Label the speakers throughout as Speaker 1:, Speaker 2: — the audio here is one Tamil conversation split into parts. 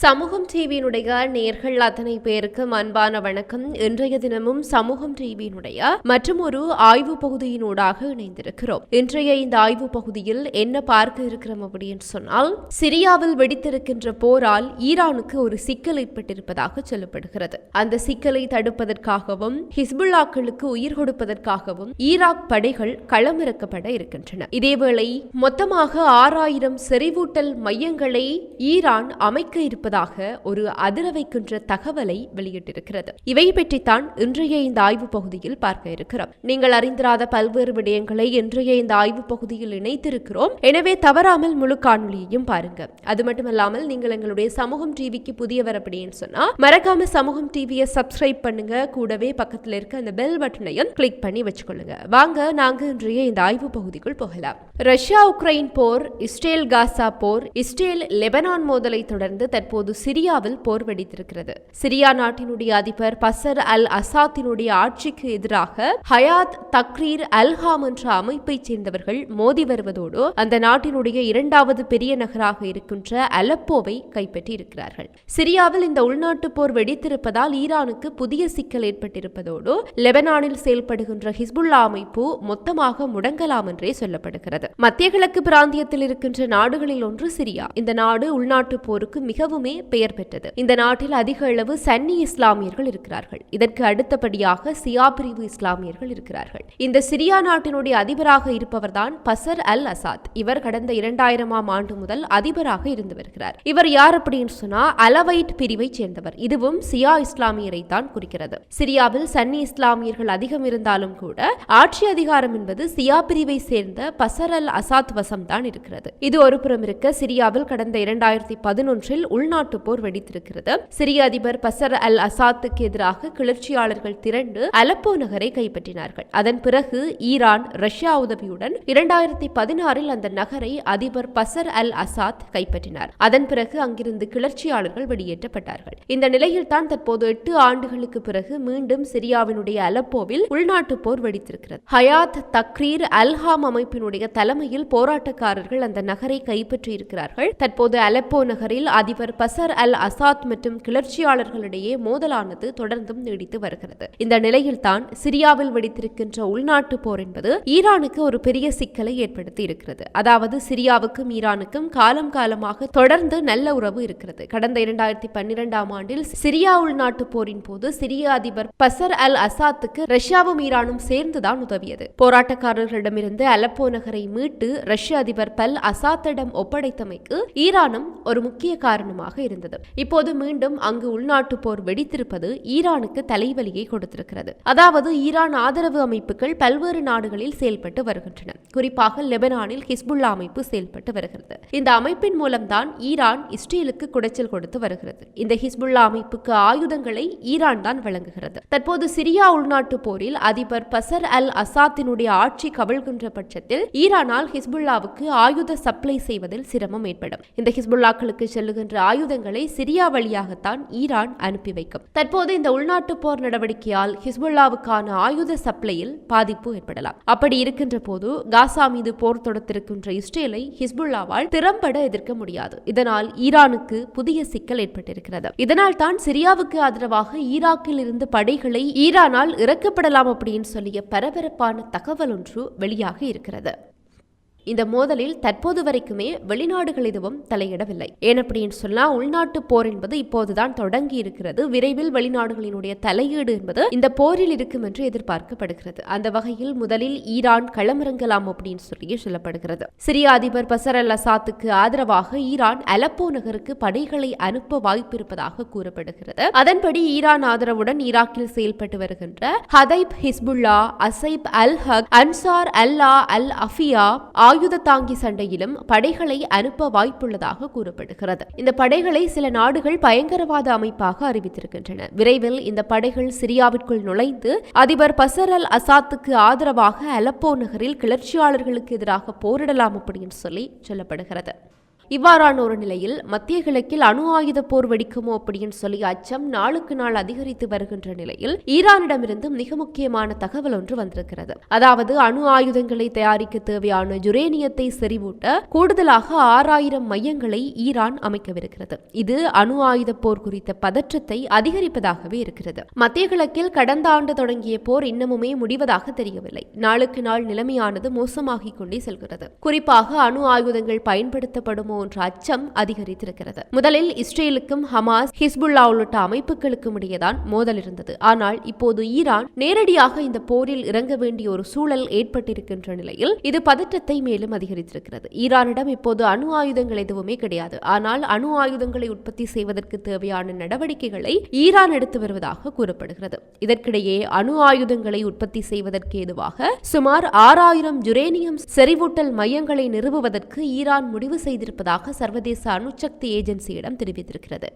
Speaker 1: சமூகம் டிவியினுடைய நேர்கள் அத்தனை பேருக்கு அன்பான வணக்கம். இன்றைய தினமும் சமூகம் டிவியினுடைய மற்றும் ஒரு ஆய்வு பகுதியினூடாக இணைந்திருக்கிறோம். இன்றைய இந்த ஆய்வு பகுதியில் என்ன பார்க்க இருக்கிறோம் அப்படின்னு சொன்னால் சிரியாவில் வெடித்திருக்கின்ற போரால் ஈரானுக்கு ஒரு சிக்கல் ஏற்பட்டிருப்பதாக சொல்லப்படுகிறது. அந்த சிக்கலை தடுப்பதற்காகவும் ஹிஸ்புல்லாக்களுக்கு உயிர் கொடுப்பதற்காகவும் ஈராக் படைகள் களமிறக்கப்பட இருக்கின்றன. இதேவேளை மொத்தமாக ஆறாயிரம் செறிவூட்டல் மையங்களை ஈரான் அமைக்க இருப்பதாக ஒரு அதிர வைக்கின்ற தகவலை வெளியிட்டிருக்கிறது. இவை பற்றித்தான் இன்றைய இந்த ஆய்வு பகுதியில் பார்க்க இருக்கிறோம். நீங்கள் அறிந்திராத பல்வேறு விடயங்களை இன்றைய இந்த ஆய்வு பகுதியில் இணைத்திருக்கிறோம். எனவே தவறாமல் முழு காணொலியையும் பாருங்க. அது மட்டுமல்லாமல் நீங்கள் எங்களுடைய சமூகம் டிவிக்கு புதியவர் அப்படின்னு சொன்னா மறக்காம சமூகம் டிவியை சப்ஸ்கிரைப் பண்ணுங்க. கூடவே பக்கத்துல இருக்க அந்த பெல் பட்டனையும் கிளிக் பண்ணி வச்சுக்கொள்ளுங்க. வாங்க நாங்க இன்றைய இந்த ஆய்வு பகுதிக்குள் போகலாம். ரஷ்யா உக்ரைன் போர் இஸ்ரேல் காசா போர் இஸ்ரேல் லெபனான் மோதலை தொடர்ந்து தற்போது சிரியாவில் போர் வெடித்திருக்கிறது. சிரியா நாட்டினுடைய அதிபர் பசர் அல் அசாத்தினுடைய ஆட்சிக்கு எதிராக ஹயாத் தக்ரீர் அல்ஹாம் என்ற அமைப்பைச் சேர்ந்தவர்கள் மோதி வருவதோடு அந்த நாட்டினுடைய இரண்டாவது பெரிய நகராக இருக்கின்ற அலப்போவை கைப்பற்றி இருக்கிறார்கள் சிரியாவில் இந்த உள்நாட்டு போர் வெடித்திருப்பதால் ஈரானுக்கு புதிய சிக்கல் ஏற்பட்டிருப்பதோடு லெபனானில் செயல்படுகின்ற ஹிஸ்புல்லா அமைப்பு மொத்தமாக முடங்கலாம் என்றே சொல்லப்படுகிறது. மத்திய கிழக்கு பிராந்தியத்தில் இருக்கின்ற நாடுகளில் ஒன்று சிரியா. இந்த நாடு உள்நாட்டு போருக்கு மிகவும் பெயர் பெற்றது. இந்த நாட்டில் அதிக அளவு சன்னி இஸ்லாமியர்கள் இருக்கிறார்கள். இதற்கு அடுத்தபடியாக சியா பிரிவு இஸ்லாமியர்கள் இருக்கிறார்கள். இந்த சிரியா நாட்டினுடைய அதிபராக இருப்பவர்தான் பசர் அல் அசாத். இவர் கடந்த இரண்டாயிரமாம் ஆண்டு முதல் அதிபராக இருந்து வருகிறார். இவர் யார் அப்படின்னு சொன்னா அலவைட் பிரிவை சேர்ந்தவர். இதுவும் சியா இஸ்லாமியரை தான் குறிக்கிறது. சிரியாவில் சன்னி இஸ்லாமியர்கள் அதிகம் இருந்தாலும் கூட ஆட்சி அதிகாரம் என்பது சியா பிரிவை சேர்ந்த பசர் அல் அசாத் வசம் தான் இருக்கிறது. இது ஒரு புறம் இருக்க சிரியாவில் கடந்த இரண்டாயிரத்தி பதினொன்றில் உள்நாட்டு உள்நாட்டு போர் வெடித்திருக்கிறது. சிரிய அதிபர் பசர் அல் அசாத்துக்கு எதிராக கிளர்ச்சியாளர்கள் திரண்டு அலப்போ நகரை கைப்பற்றினார்கள். அதன் பிறகு ஈரான் ரஷ்யா உதவியுடன் இரண்டாயிரத்தி பதினாறில் அந்த நகரை அதிபர் பசர் அல் அசாத் கைப்பற்றினார். அதன் பிறகு அங்கிருந்து கிளர்ச்சியாளர்கள் வெளியேற்றப்பட்டார்கள். இந்த நிலையில் தான் தற்போது எட்டு ஆண்டுகளுக்கு பிறகு மீண்டும் சிரியாவினுடைய அலப்போவில் உள்நாட்டு போர் வெடித்திருக்கிறது. ஹயாத் தக்ரீர் அல்ஹாம் அமைப்பினுடைய தலைமையில் போராட்டக்காரர்கள் அந்த நகரை கைப்பற்றியிருக்கிறார்கள். தற்போது அலப்போ நகரில் அதிபர் பசர் அல் அசாத் மற்றும் கிளர்ச்சியாளர்களிடையே மோதலானது தொடர்ந்தும் நீடித்து வருகிறது. இந்த நிலையில்தான் சிரியாவில் வெடித்திருக்கின்ற உள்நாட்டு போர் என்பது ஈரானுக்கு ஒரு பெரிய சிக்கலை ஏற்படுத்தி இருக்கிறது. அதாவது சிரியாவுக்கும் ஈரானுக்கும் காலம் காலமாக தொடர்ந்து நல்ல உறவு இருக்கிறது. கடந்த இரண்டாயிரத்தி பன்னிரெண்டாம் ஆண்டில் சிரியா உள்நாட்டு போரின் போது சிரிய அதிபர் பசர் அல் அசாத்துக்கு ரஷ்யாவும் ஈரானும் சேர்ந்துதான் உதவியது. போராட்டக்காரர்களிடமிருந்து அலப்போ நகரை மீட்டு ரஷ்ய அதிபர் பல் அசாத்திடம் ஒப்படைத்தமைக்கு ஈரானும் ஒரு முக்கிய காரணமாக அதிகமாக இருந்தது. இப்போது மீண்டும் அங்கு உள்நாட்டு போர் வெடித்திருப்பது ஈரானுக்கு தலைவலியை கொடுத்திருக்கிறது. அதாவது ஈரான் ஆதரவு அமைப்புகள் பல்வேறு நாடுகளில் செயல்பட்டு வருகின்றன. குறிப்பாக லெபனானில் ஹிஸ்புல்லா அமைப்பு செயல்பட்டு வருகிறது. இந்த அமைப்பின் மூலம்தான் ஈரான் இஸ்ரேலுக்கு குடைச்சல் கொடுத்து வருகிறது. இந்த ஹிஸ்புல்லா அமைப்புக்கு ஆயுதங்களை ஈரான் தான் வழங்குகிறது. தற்போது சிரியா உள்நாட்டு போரில் அதிபர் பசர் அல் அசாத்தினுடைய ஆட்சி கவிழ்கின்ற பட்சத்தில் ஈரானால் ஹிஸ்புல்லாவுக்கு ஆயுத சப்ளை செய்வதில் சிரமம் ஏற்படும். இந்த ஹிஸ்புல்லாக்களுக்கு செல்லுகின்ற ஆயுதங்களை சிரியா வழியாகத்தான் ஈரான் அனுப்பி வைக்கும். தற்போது இந்த உள்நாட்டு போர் நடவடிக்கையால் ஹிஸ்புல்லாவுக்கான ஆயுத சப்ளையில் பாதிப்பு ஏற்படலாம். அப்படி இருக்கின்ற போது காசா மீது போர் தொடுத்திருக்கின்ற இஸ்ரேலை ஹிஸ்புல்லாவால் திறம்பட எதிர்க்க முடியாது. இதனால் ஈரானுக்கு புதிய சிக்கல் ஏற்பட்டிருக்கிறது. இதனால் தான் சிரியாவுக்கு ஆதரவாக ஈராக்கில் இருந்து படைகளை ஈரானால் இறக்கப்படலாம் அப்படின்னு சொல்லிய பரபரப்பான தகவல் ஒன்று வெளியாக இருக்கிறது. இந்த மோதலில் தற்போது வரைக்குமே வெளிநாடுகள் எதுவும் தலையிடவில்லை. ஏன் அப்படின்னு சொன்னா உள்நாட்டு போர் என்பது இப்போதுதான் தொடங்கி இருக்கிறது விரைவில் வெளிநாடுகளினுடைய தலையீடு என்பது இந்த போரில் இருக்கும் என்று எதிர்பார்க்கப்படுகிறது. அந்த வகையில் முதலில் ஈரான் களமிறங்கலாம் அப்படின்னு சொல்லி சொல்லப்படுகிறது. சிரிய அதிபர் பசர் அல் அசாத்துக்கு ஆதரவாக ஈரான் அலப்போ நகருக்கு படைகளை அனுப்ப வாய்ப்பிருப்பதாக கூறப்படுகிறது. அதன்படி ஈரான் ஆதரவுடன் ஈராக்கில் செயல்பட்டு வருகின்ற Kataib Hezbollah Asaib Al Haq Ansar Allah Al Afia ஆயுத தாங்கி சண்டையிலும் படைகளை அனுப்ப வாய்ப்புள்ளதாக கூறப்படுகிறது. இந்த படைகளை சில நாடுகள் பயங்கரவாத அமைப்பாக அறிவித்திருக்கின்றன. விரைவில் இந்த படைகள் சிரியாவிற்குள் நுழைந்து அதிபர் பசர் அல் அசாத்துக்கு ஆதரவாக அலப்போ நகரில் கிளர்ச்சியாளர்களுக்கு எதிராக போரிடலாம் அப்படின்னு சொல்லி சொல்லப்படுகிறது. இவ்வாறான ஒரு நிலையில் மத்திய கிழக்கில் அணு ஆயுத போர் வெடிக்குமோ அப்படின்னு சொல்லி அச்சம் நாளுக்கு நாள் அதிகரித்து வருகின்ற நிலையில் ஈரானிடமிருந்து மிக முக்கியமான தகவல் ஒன்று வந்திருக்கிறது. அதாவது அணு ஆயுதங்களை தயாரிக்க தேவையான யுரேனியத்தை செறிவூட்ட கூடுதலாக ஆறாயிரம் மையங்களை ஈரான் அமைக்கவிருக்கிறது. இது அணு ஆயுத போர் குறித்த பதற்றத்தை அதிகரிப்பதாகவே இருக்கிறது. மத்திய கிழக்கில் கடந்த ஆண்டு தொடங்கிய போர் இன்னமுமே முடிவதாக தெரியவில்லை. நாளுக்கு நாள் நிலைமையானது மோசமாகிக் கொண்டே செல்கிறது. குறிப்பாக அணு ஆயுதங்கள் பயன்படுத்தப்படுமோ என்ற அச்சம் அதிகரித்திருக்கிறது. முதலில் இஸ்ரேலுக்கும் ஹமாஸ் ஹிஸ்புல்லா உள்ளிட்ட அமைப்புகளுக்கும் இடையேதான் மோதல் இருந்தது. ஆனால் இப்போது ஈரான் நேரடியாக இந்த போரில் இறங்க வேண்டிய ஒரு சூழல் ஏற்பட்டிருக்கின்ற நிலையில் இது பதற்றத்தை மேலும் அதிகரித்திருக்கிறது. ஈரானிடம் இப்போது அணு ஆயுதங்கள் எதுவுமே கிடையாது. ஆனால் அணு ஆயுதங்களை உற்பத்தி செய்வதற்கு தேவையான நடவடிக்கைகளை ஈரான் எடுத்து வருவதாக கூறப்படுகிறது. இதற்கிடையே அணு ஆயுதங்களை உற்பத்தி செய்வதற்கு ஏதுவாக சுமார் ஆறாயிரம் யுரேனியம் செறிவூட்டல் மையங்களை நிறுவுவதற்கு ஈரான் முடிவு செய்திருப்பது இருப்பதாக சர்வதேச அணுசக்தி ஏஜென்சியிடம் தெரிவித்திருக்கிறது.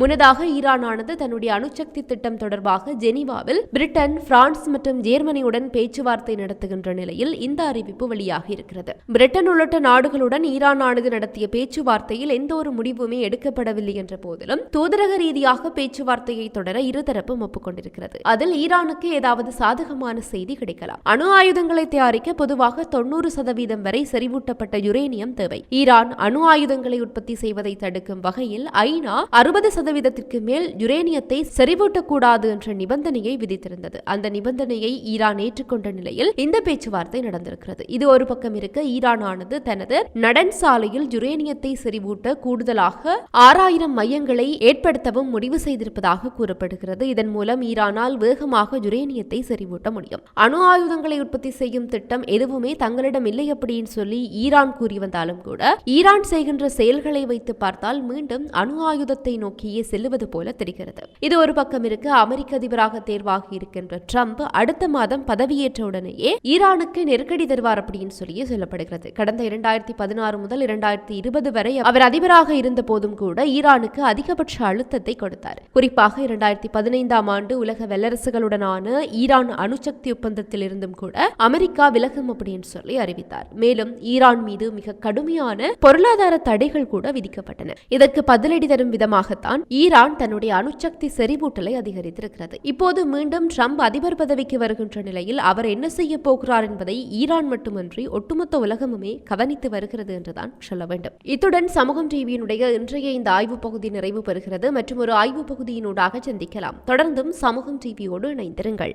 Speaker 1: முன்னதாக ஈரானானது தன்னுடைய அணுசக்தி திட்டம் தொடர்பாக ஜெனீவாவில் பிரிட்டன் பிரான்ஸ் மற்றும் ஜெர்மனியுடன் பேச்சுவார்த்தை நடத்துகின்ற நிலையில் இந்த அறிவிப்பு வெளியாகி இருக்கிறது. பிரிட்டன் உள்ளிட்ட நாடுகளுடன் ஈரானானது நடத்திய பேச்சுவார்த்தையில் எந்த ஒரு முடிவுமே எடுக்கப்படவில்லை என்ற போதிலும் தூதரக ரீதியாக பேச்சுவார்த்தையை தொடர இருதரப்பும் ஒப்புக்கொண்டிருக்கிறது. அதில் ஈரானுக்கு ஏதாவது சாதகமான செய்தி கிடைக்கலாம். அணு ஆயுதங்களை தயாரிக்க பொதுவாக தொண்ணூறு சதவீதம் வரை செறிவூட்டப்பட்ட யுரேனியம் தேவை. ஈரான் அணு ஆயுதங்களை உற்பத்தி செய்வதை தடுக்கும் வகையில் ஐநா அறுபது சதவீதத்திற்கு மேல் யுரேனியத்தை செறிவூட்டக்கூடாது என்ற நிபந்தனையை விதித்திருந்தது. அந்த நிபந்தனையை ஈரான் ஏற்றுக்கொண்ட நிலையில் இந்த பேச்சுவார்த்தை நடந்திருக்கிறது. இது ஒரு பக்கம் இருக்க ஈரான் ஆனது தனது நடன் சாலையில் யுரேனியத்தை செறிவூட்ட கூடுதலாக ஆறாயிரம் மையங்களை ஏற்படுத்தவும் முடிவு செய்திருப்பதாக கூறப்படுகிறது. இதன் மூலம் ஈரானால் வேகமாக யுரேனியத்தை செறிவூட்ட முடியும். அணு ஆயுதங்களை உற்பத்தி செய்யும் திட்டம் எதுவுமே தங்களிடம் இல்லை அப்படின்னு சொல்லி ஈரான் கூறி வந்தாலும் கூட ஈரான் செய்கின்ற செயல்களை வைத்து பார்த்தால் மீண்டும் அணு ஆயுதத்தை நோக்கியே செல்லுவது போல தெரிகிறது. இது ஒரு பக்கம் இருக்க அமெரிக்க அதிபராக தேர்வாகி இருக்கின்ற ட்ரம்ப் அடுத்த மாதம் பதவியேற்ற உடனேயே ஈரானுக்கு நெருக்கடி தருவார் அப்படின்னு சொல்லி சொல்லப்படுகிறது. கடந்த இரண்டாயிரத்தி பதினாறு முதல் இரண்டாயிரத்தி இருபது வரை அவர் அதிபராக இருந்த போதும் கூட ஈரானுக்கு அதிகபட்ச அழுத்தத்தை கொடுத்தார். குறிப்பாக இரண்டாயிரத்தி பதினைந்தாம் ஆண்டு உலக வல்லரசுகளுடனான ஈரான் அணுசக்தி ஒப்பந்தத்தில் இருந்தும் கூட அமெரிக்கா விலகும் அப்படின்னு சொல்லி அறிவித்தார். மேலும் ஈரான் மீது மிக கடுமையான பொருளாதார தடைகள் கூட விதிக்கப்பட்டன. இதற்கு பதிலடி தரும் விதமாகத்தான் ஈரான் தன்னுடைய அணுசக்தி செறிவூட்டலை அதிகரித்திருக்கிறது. இப்போது மீண்டும் ட்ரம்ப் அதிபர் பதவிக்கு வருகின்ற நிலையில் அவர் என்ன செய்ய போகிறார் என்பதை ஈரான் மட்டுமன்றி ஒட்டுமொத்த உலகமுமே கவனித்து வருகிறது என்றுதான் சொல்ல வேண்டும். இத்துடன் சமூகம் டிவியினுடைய இன்றைய இந்த ஆய்வு பகுதி நிறைவு பெறுகிறது. மற்றும் ஒரு ஆய்வு பகுதியினூடாக சந்திக்கலாம். தொடர்ந்தும் சமூகம் டிவியோடு இணைந்திருங்கள்.